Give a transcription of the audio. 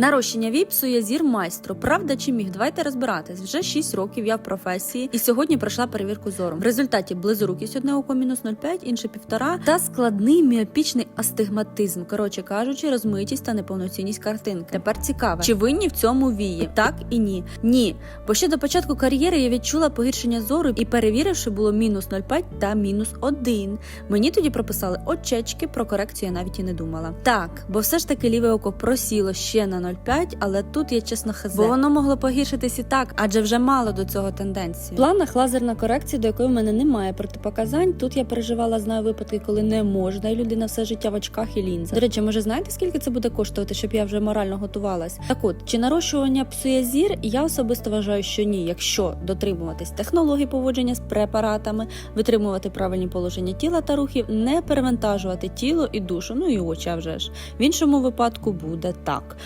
Нарощення вій псує зір майстру. Правда чи міг? Давайте розбиратись. Вже 6 років я в професії і сьогодні пройшла перевірку зору. В результаті близорукість одне око мінус 0,5, інше півтора та складний міопічний астигматизм. Коротше кажучи, розмитість та неповноцінність картинки. Тепер цікаве, чи винні в цьому вії? Так і ні. Ні. Бо ще до початку кар'єри я відчула погіршення зору і перевіривши було мінус 0,5 та мінус 1. Мені тоді прописали очечки, про корекцію я навіть і не думала. Так, бо все ж таки ліве око просіло ще на 0,5, але тут я чесно хз. Бо воно могло погіршитись і так, адже вже мало до цього тенденції. В планах лазерна корекція, до якої в мене немає протипоказань. Тут я переживала, знаю випадки, коли не можна, і людина все життя в очках і лінзах. До речі, може знаєте, скільки це буде коштувати, щоб я вже морально готувалась? Так от, чи нарощування псує зір? Я особисто вважаю, що ні, якщо дотримуватись технологій поводження з препаратами, витримувати правильні положення тіла та рухів, не перевантажувати тіло і душу, ну і очі а вже ж. В іншому випадку буде так.